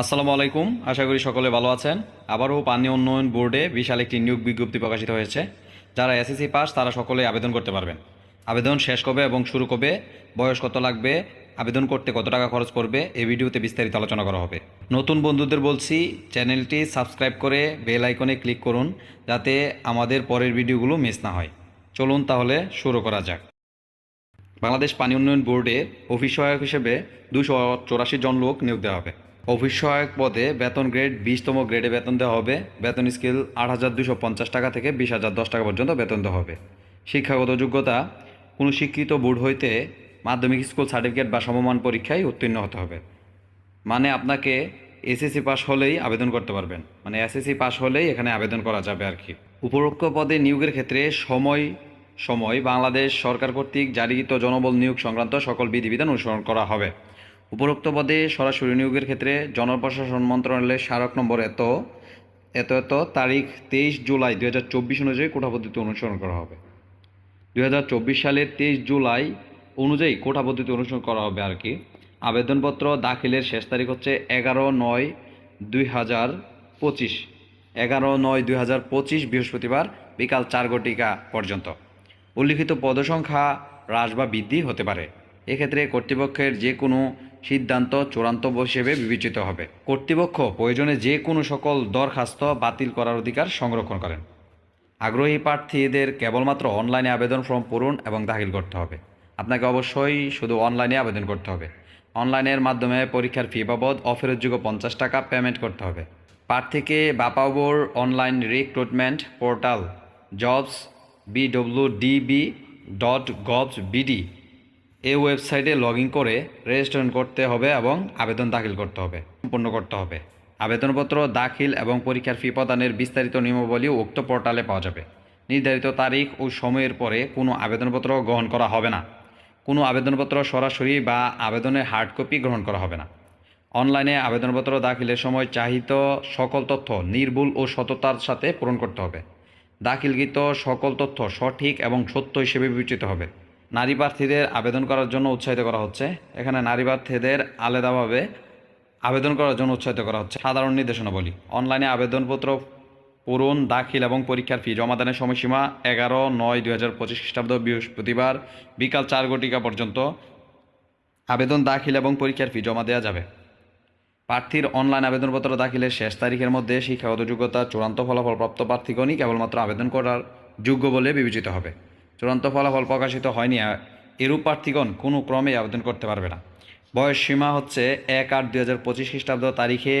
আসসালামু আলাইকুম। আশা করি সকলে ভালো আছেন। আবারও পানি উন্নয়ন বোর্ডে বিশাল একটি নিয়োগ বিজ্ঞপ্তি প্রকাশিত হয়েছে। যারা এসএসসি পাস, তারা সকলে আবেদন করতে পারবেন। আবেদন শেষ কবে এবং শুরু কবে, বয়স কত লাগবে, আবেদন করতে কত টাকা খরচ পড়বে এই ভিডিওতে বিস্তারিত আলোচনা করা হবে। নতুন বন্ধুদের বলছি, চ্যানেলটি সাবস্ক্রাইব করে বেল আইকনে ক্লিক করুন, যাতে আমাদের পরের ভিডিওগুলো মিস না হয়। চলুন তাহলে শুরু করা যাক। বাংলাদেশ পানি উন্নয়ন বোর্ডের অফিস সহায়ক হিসেবে দুশো চৌরাশি জন লোক নিয়োগ দেওয়া হবে। অফিস সহায়ক পদে বেতন গ্রেড বিশতম গ্রেডে বেতন দেওয়া হবে। বেতন স্কেল আট হাজার দুশো পঞ্চাশ টাকা থেকে বিশ হাজার দশ টাকা পর্যন্ত বেতন দেওয়া হবে। শিক্ষাগত যোগ্যতা, কোনো শিক্ষিত বোর্ড হইতে মাধ্যমিক স্কুল সার্টিফিকেট বা সমমান পরীক্ষায় উত্তীর্ণ হতে হবে। মানে আপনাকে এসএসসি পাস হলেই আবেদন করতে পারবেন। মানে এসএসসি পাস হলেই এখানে আবেদন করা যাবে আর কি উপরোক্ত পদে নিয়োগের ক্ষেত্রে সময় সময় বাংলাদেশ সরকার কর্তৃক জারিকৃত জনবল নিয়োগ সংক্রান্ত সকল বিধিবিধান অনুসরণ করা হবে। উপরোক্ত পদে সরাসরি নিয়োগের ক্ষেত্রে জনপ্রশাসন মন্ত্রণালয়ের স্মারক নম্বর এত এত এত, তারিখ তেইশ জুলাই দু হাজার চব্বিশ অনুযায়ী কোটা পদ্ধতি অনুসরণ করা হবে। দুই হাজার চব্বিশ সালের তেইশ জুলাই অনুযায়ী কোটা পদ্ধতি অনুসরণ করা হবে আর কি। আবেদনপত্র দাখিলের শেষ তারিখ হচ্ছে এগারো নয় দুই হাজার পঁচিশ। এগারো নয় দুই হাজার পঁচিশ বৃহস্পতিবার বিকাল চার ঘটিকা পর্যন্ত। উল্লিখিত পদসংখ্যা হ্রাস বা বৃদ্ধি হতে পারে। এক্ষেত্রে কর্তৃপক্ষের যে কোনো সিদ্ধান্ত চূড়ান্ত হিসেবে বিবেচিত হবে। কর্তৃপক্ষ প্রয়োজনে যে কোনো সকল দরখাস্ত বাতিল করার অধিকার সংরক্ষণ করেন। আগ্রহী প্রার্থীদের কেবলমাত্র অনলাইনে আবেদন ফর্ম পূরণ এবং দাখিল করতে হবে। আপনাকে অবশ্যই শুধু অনলাইনে আবেদন করতে হবে। অনলাইনের মাধ্যমে পরীক্ষার ফি বাবদ অফেরতযোগ্য পঞ্চাশ টাকা পেমেন্ট করতে হবে। প্রার্থীকে বাপাবোর online recruitment portal jobs BWDB dot gov BD এই ওয়েবসাইটে লগ করে রেজিস্ট্রেশন করতে হবে এবং আবেদন দাখিল করতে হবে, সম্পূর্ণ করতে হবে। আবেদনপত্র দাখিল এবং পরীক্ষার ফি প্রদানের বিস্তারিত নিয়মাবলী উক্ত পোর্টালে পাওয়া যাবে। নির্ধারিত তারিখ ও সময়ের পরে কোনো আবেদনপত্র গ্রহণ করা হবে না। কোনো আবেদনপত্র সরাসরি বা আবেদনের হার্ড কপি গ্রহণ করা হবে না। অনলাইনে আবেদনপত্র দাখিলের সময় চাহিত সকল তথ্য নির্ভুল ও সততার সাথে পূরণ করতে হবে। দাখিলকৃত সকল তথ্য সঠিক এবং সত্য হিসেবে বিবেচিত হবে। নারী প্রার্থীদের আবেদন করার জন্য উৎসাহিত করা হচ্ছে। এখানে নারী প্রার্থীদের আলাদাভাবে আবেদন করার জন্য উৎসাহিত করা হচ্ছে। সাধারণ নির্দেশনাবলী। অনলাইনে আবেদনপত্র, পূরণ, দাখিল এবং পরীক্ষার ফি, জমাদানের সময়সীমা এগারো নয় দুই হাজার পঁচিশ খ্রিস্টাব্দ বৃহস্পতিবার বিকাল চার ঘটিকা পর্যন্ত। আবেদন, দাখিল এবং পরীক্ষার ফি জমা দেওয়া যাবে। প্রার্থীর অনলাইন আবেদনপত্র দাখিলের শেষ তারিখের মধ্যে শিক্ষাগত যোগ্যতা, চূড়ান্ত ফলাফল প্রাপ্ত প্রার্থীগণই কেবলমাত্র আবেদন করার যোগ্য বলে বিবেচিত হবে। চূড়ান্ত ফলাফল প্রকাশিত হয়নি এরূপ প্রার্থীগণ কোনো ক্রমে আবেদন করতে পারবে না। বয়স সীমা হচ্ছে এক আট দুই হাজার পঁচিশ খ্রিস্টাব্দ তারিখে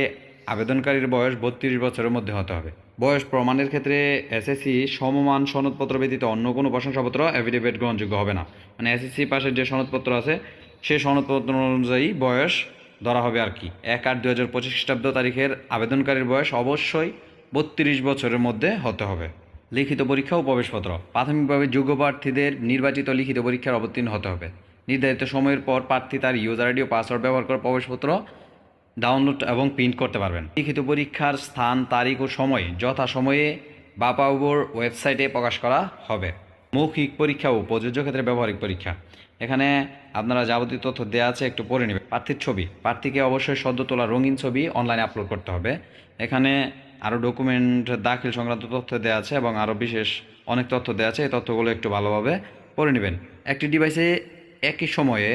আবেদনকারীর বয়স বত্রিশ বছরের মধ্যে হতে হবে। বয়স প্রমাণের ক্ষেত্রে এসএসসি সমমান সনদপত্র ব্যতীত অন্য কোনো প্রশংসাপত্র অ্যাফিডেভিট গ্রহণযোগ্য হবে না। মানে এসএসসি পাশের যে সনদপত্র আছে, সেই সনদপত্র অনুযায়ী বয়স ধরা হবে আর কি। এক আট দু হাজার পঁচিশ খ্রিস্টাব্দ তারিখের আবেদনকারীর বয়স অবশ্যই বত্রিশ বছরের মধ্যে হতে হবে। লিখিত পরীক্ষা ও প্রবেশপত্র। প্রাথমিকভাবে যোগ্য প্রার্থীদের নির্বাচিত লিখিত পরীক্ষার অবতীর্ণ হতে হবে। নির্ধারিত সময়ের পর প্রার্থী তার ইউজার আইডি ও পাসওয়ার্ড ব্যবহার করে প্রবেশপত্র ডাউনলোড এবং প্রিন্ট করতে পারবেন। লিখিত পরীক্ষার স্থান, তারিখ ও সময় যথাসময়ে বাপাউবোর ওয়েবসাইটে প্রকাশ করা হবে। মৌখিক পরীক্ষা ও প্রযোজ্য ক্ষেত্রে ব্যবহারিক পরীক্ষা। এখানে আপনারা যাবতীয় তথ্য দেওয়া আছে, একটু পড়ে নেবে প্রার্থীর ছবি। প্রার্থীকে অবশ্যই সদ্য তোলা রঙিন ছবি অনলাইনে আপলোড করতে হবে। এখানে আরও ডকুমেন্ট দাখিল সংক্রান্ত তথ্য দেওয়া আছে এবং আরও বিশেষ অনেক তথ্য দেওয়া আছে। এই তথ্যগুলো একটু ভালোভাবে পড়ে নেবেন। একটি ডিভাইসে একই সময়ে,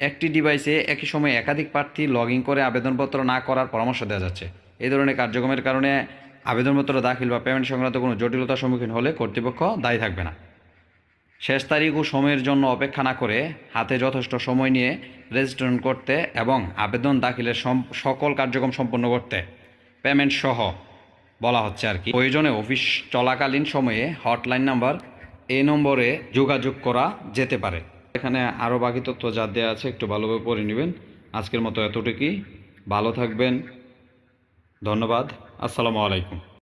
একটি ডিভাইসে একই সময়ে একাধিক প্রার্থী লগ ইন করে আবেদনপত্র না করার পরামর্শ দেওয়া যাচ্ছে। এই ধরনের কার্যক্রমের কারণে আবেদনপত্র দাখিল বা পেমেন্ট সংক্রান্ত কোনো জটিলতার সম্মুখীন হলে কর্তৃপক্ষ দায়ী থাকবে না। শেষ তারিখ ও সময়ের জন্য অপেক্ষা না করে হাতে যথেষ্ট সময় নিয়ে রেজিস্ট্রেশন করতে এবং আবেদন দাখিলের সকল কার্যক্রম সম্পন্ন করতে পেমেন্ট সহ বলা হচ্ছে আর কি। প্রয়োজনে অফিস চলাকালীন সময়ে হটলাইন নাম্বার এই নম্বরে যোগাযোগ করা যেতে পারে। এখানে আরও বাকি তথ্য যা দেওয়া আছে একটু ভালোভাবে পড়ে নেবেন। আজকের মতো এতটুকুই। ভালো থাকবেন। ধন্যবাদ। আসসালামু আলাইকুম।